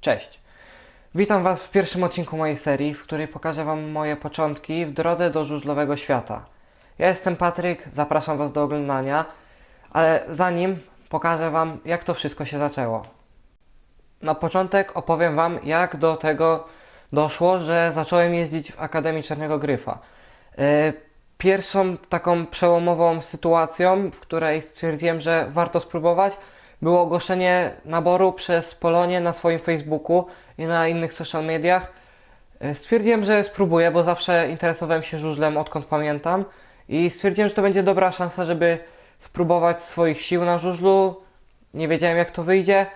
Cześć. Witam Was w pierwszym odcinku mojej serii, w której pokażę Wam moje początki w drodze do żużlowego świata. Ja jestem Patryk, zapraszam Was do oglądania, ale zanim pokażę Wam, jak to wszystko się zaczęło. Na początek opowiem Wam, jak do tego doszło, że zacząłem jeździć w Akademii Czarnego Gryfa. E, Pierwszą taką przełomową sytuacją, w której stwierdziłem, że warto spróbować, było ogłoszenie naboru przez Polonię na swoim Facebooku i na innych social mediach. E, Stwierdziłem, że spróbuję, bo zawsze interesowałem się żużlem odkąd pamiętam i stwierdziłem, że to będzie dobra szansa, żeby spróbować swoich sił na żużlu. Nie wiedziałem jak to wyjdzie.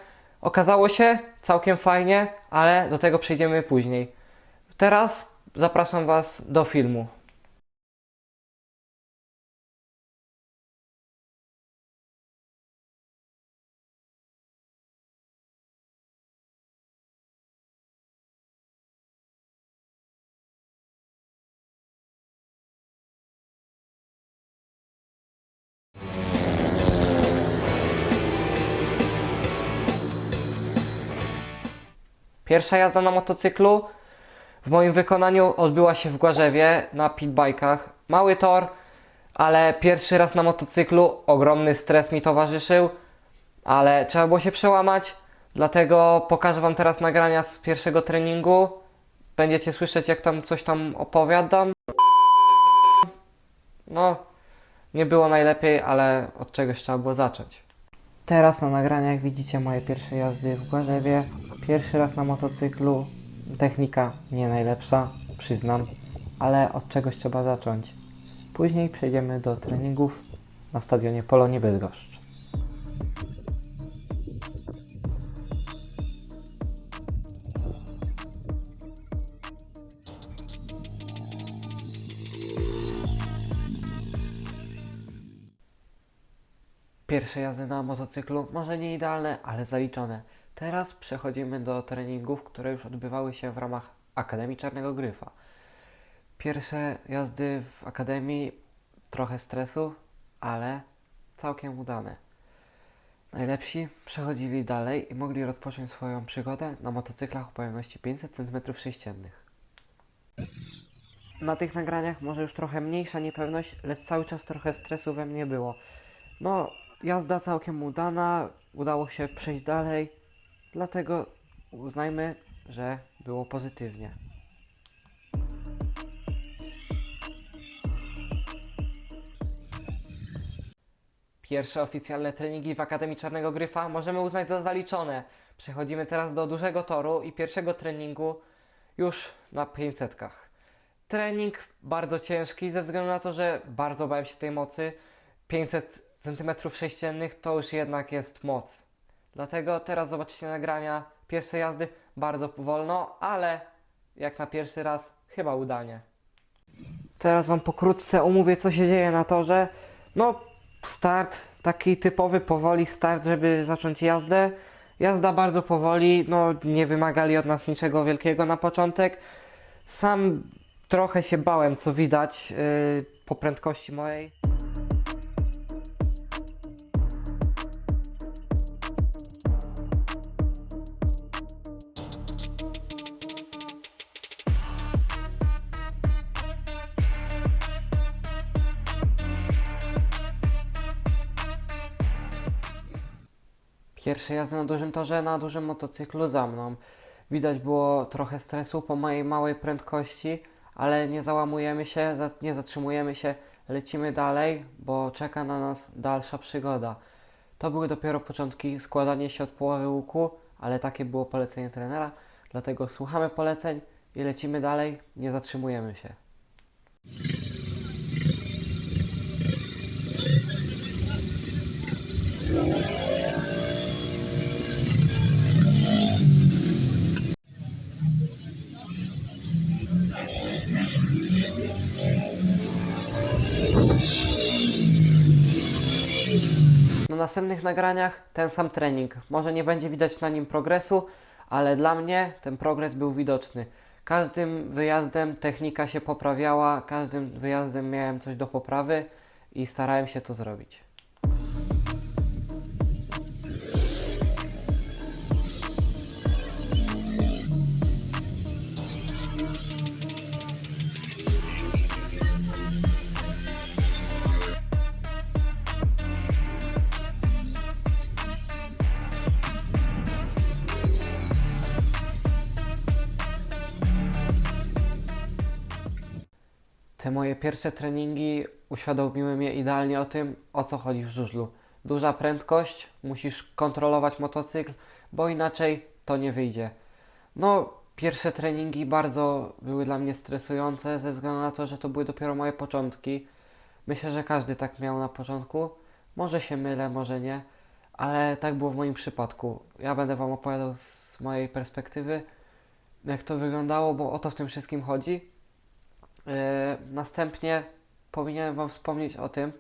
Okazało się całkiem fajnie, ale do tego przejdziemy później. Teraz zapraszam Was do filmu. Pierwsza jazda na motocyklu w moim wykonaniu odbyła się w Głarzewie na pitbajkach. Mały tor, ale pierwszy raz na motocyklu ogromny stres mi towarzyszył, ale trzeba było się przełamać, dlatego pokażę Wam teraz nagrania z pierwszego treningu. Będziecie słyszeć jak tam coś tam opowiadam. No, nie było najlepiej, ale od czegoś trzeba było zacząć. Teraz na nagraniach widzicie moje pierwsze jazdy w Głarzewie. Pierwszy raz na motocyklu. Technika nie najlepsza, przyznam, ale od czegoś trzeba zacząć. Później przejdziemy do treningów na stadionie Polonii Bydgoszcz. Pierwsze jazdy na motocyklu, może nie idealne, ale zaliczone. Teraz przechodzimy do treningów, które już odbywały się w ramach Akademii Czarnego Gryfa. Pierwsze jazdy w Akademii, trochę stresu, ale całkiem udane. Najlepsi przechodzili dalej i mogli rozpocząć swoją przygodę na motocyklach o pojemności 500 cm3. Na tych nagraniach może już trochę mniejsza niepewność, lecz cały czas trochę stresu we mnie było. No, jazda całkiem udana, udało się przejść dalej, dlatego uznajmy, że było pozytywnie. Pierwsze oficjalne treningi w Akademii Czarnego Gryfa możemy uznać za zaliczone. Przechodzimy teraz do dużego toru i pierwszego treningu już na 500. Trening bardzo ciężki ze względu na to, że bardzo bałem się tej mocy. 500 cm3 to już jednak jest moc. Dlatego teraz zobaczycie nagrania pierwszej jazdy bardzo powolno, ale jak na pierwszy raz chyba udanie. Teraz Wam pokrótce omówię co się dzieje na torze. No start, taki typowy powoli start, żeby zacząć jazdę. Jazda bardzo powoli, no nie wymagali od nas niczego wielkiego na początek. Sam trochę się bałem, co widać yy, po prędkości mojej. Pierwsze jazdy na dużym torze, na dużym motocyklu za mną. Widać było trochę stresu po mojej małej prędkości, ale nie załamujemy się, nie zatrzymujemy się, lecimy dalej, bo czeka na nas dalsza przygoda. To były dopiero początki, składanie się od połowy łuku, ale takie było polecenie trenera, dlatego słuchamy poleceń i lecimy dalej, nie zatrzymujemy się. Na następnych nagraniach ten sam trening. Może nie będzie widać na nim progresu, ale dla mnie ten progres był widoczny. Każdym wyjazdem technika się poprawiała, każdym wyjazdem miałem coś do poprawy i starałem się to zrobić. Moje pierwsze treningi uświadomiły mnie idealnie o tym, o co chodzi w żużlu. Duża prędkość, musisz kontrolować motocykl, bo inaczej to nie wyjdzie. No, pierwsze treningi bardzo były dla mnie stresujące, ze względu na to, że to były dopiero moje początki. Myślę, że każdy tak miał na początku. Może się mylę, może nie, ale tak było w moim przypadku. Ja będę Wam opowiadał z mojej perspektywy, jak to wyglądało, bo o to w tym wszystkim chodzi. Yy, następnie powinienem Wam wspomnieć o tym,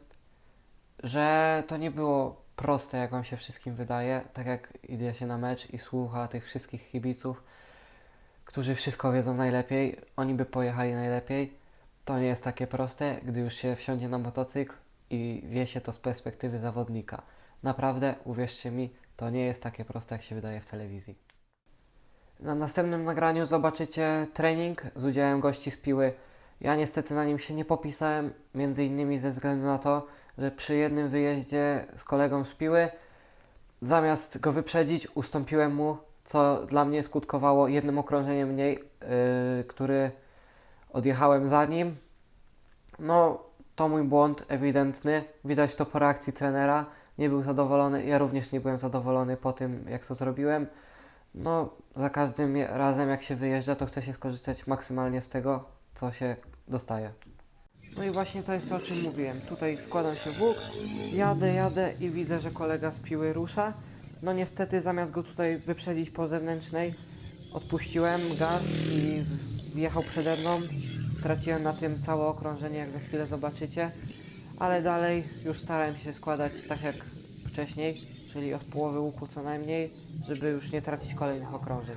że to nie było proste, jak Wam się wszystkim wydaje. Tak jak idzie się na mecz i słucha tych wszystkich kibiców, którzy wszystko wiedzą najlepiej, oni by pojechali najlepiej. To nie jest takie proste, gdy już się wsiądzie na motocykl i wie się to z perspektywy zawodnika. Naprawdę, uwierzcie mi, to nie jest takie proste, jak się wydaje w telewizji. Na następnym nagraniu zobaczycie trening z udziałem gości z Piły. Ja niestety na nim się nie popisałem, między innymi ze względu na to, że przy jednym wyjeździe z kolegą z Piły, zamiast go wyprzedzić, ustąpiłem mu, co dla mnie skutkowało jednym okrążeniem mniej, yy, który odjechałem za nim. No, to mój błąd ewidentny. Widać to po reakcji trenera. Nie był zadowolony. Ja również nie byłem zadowolony po tym, jak to zrobiłem. No, za każdym razem, jak się wyjeżdża, to chce się skorzystać maksymalnie z tego, co się dostaje. No i właśnie to jest to, o czym mówiłem. Tutaj składam się w łuk, jadę, jadę i widzę, że kolega z piły rusza. No niestety zamiast go tutaj wyprzedzić po zewnętrznej, odpuściłem gaz i wjechał przede mną. Straciłem na tym całe okrążenie, jak za chwilę zobaczycie. Ale dalej już starałem się składać tak jak wcześniej, czyli od połowy łuku co najmniej, żeby już nie tracić kolejnych okrążeń.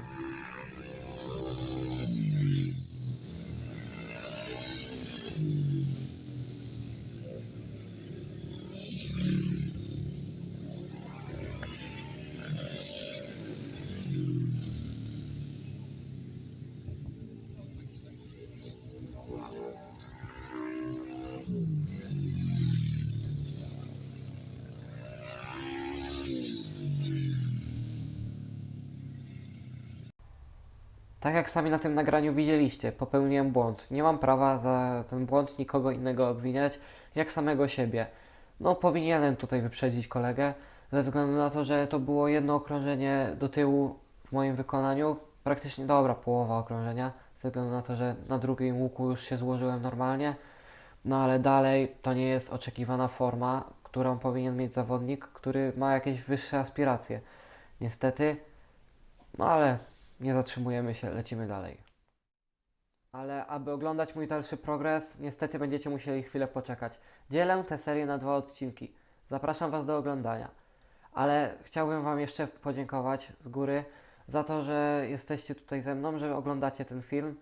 Tak jak sami na tym nagraniu widzieliście, popełniłem błąd. Nie mam prawa za ten błąd nikogo innego obwiniać, jak samego siebie. No, powinienem tutaj wyprzedzić kolegę, ze względu na to, że to było jedno okrążenie do tyłu w moim wykonaniu, praktycznie dobra połowa okrążenia, ze względu na to, że na drugim łuku już się złożyłem normalnie. No ale dalej to nie jest oczekiwana forma, którą powinien mieć zawodnik, który ma jakieś wyższe aspiracje. Niestety, no ale nie zatrzymujemy się, lecimy dalej. Ale aby oglądać mój dalszy progres, niestety będziecie musieli chwilę poczekać. Dzielę tę serię na dwa odcinki. Zapraszam Was do oglądania. Ale chciałbym Wam jeszcze podziękować z góry za to, że jesteście tutaj ze mną, że oglądacie ten film.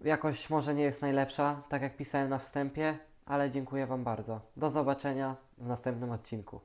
Jakość może nie jest najlepsza, tak jak pisałem na wstępie, ale dziękuję Wam bardzo. Do zobaczenia w następnym odcinku.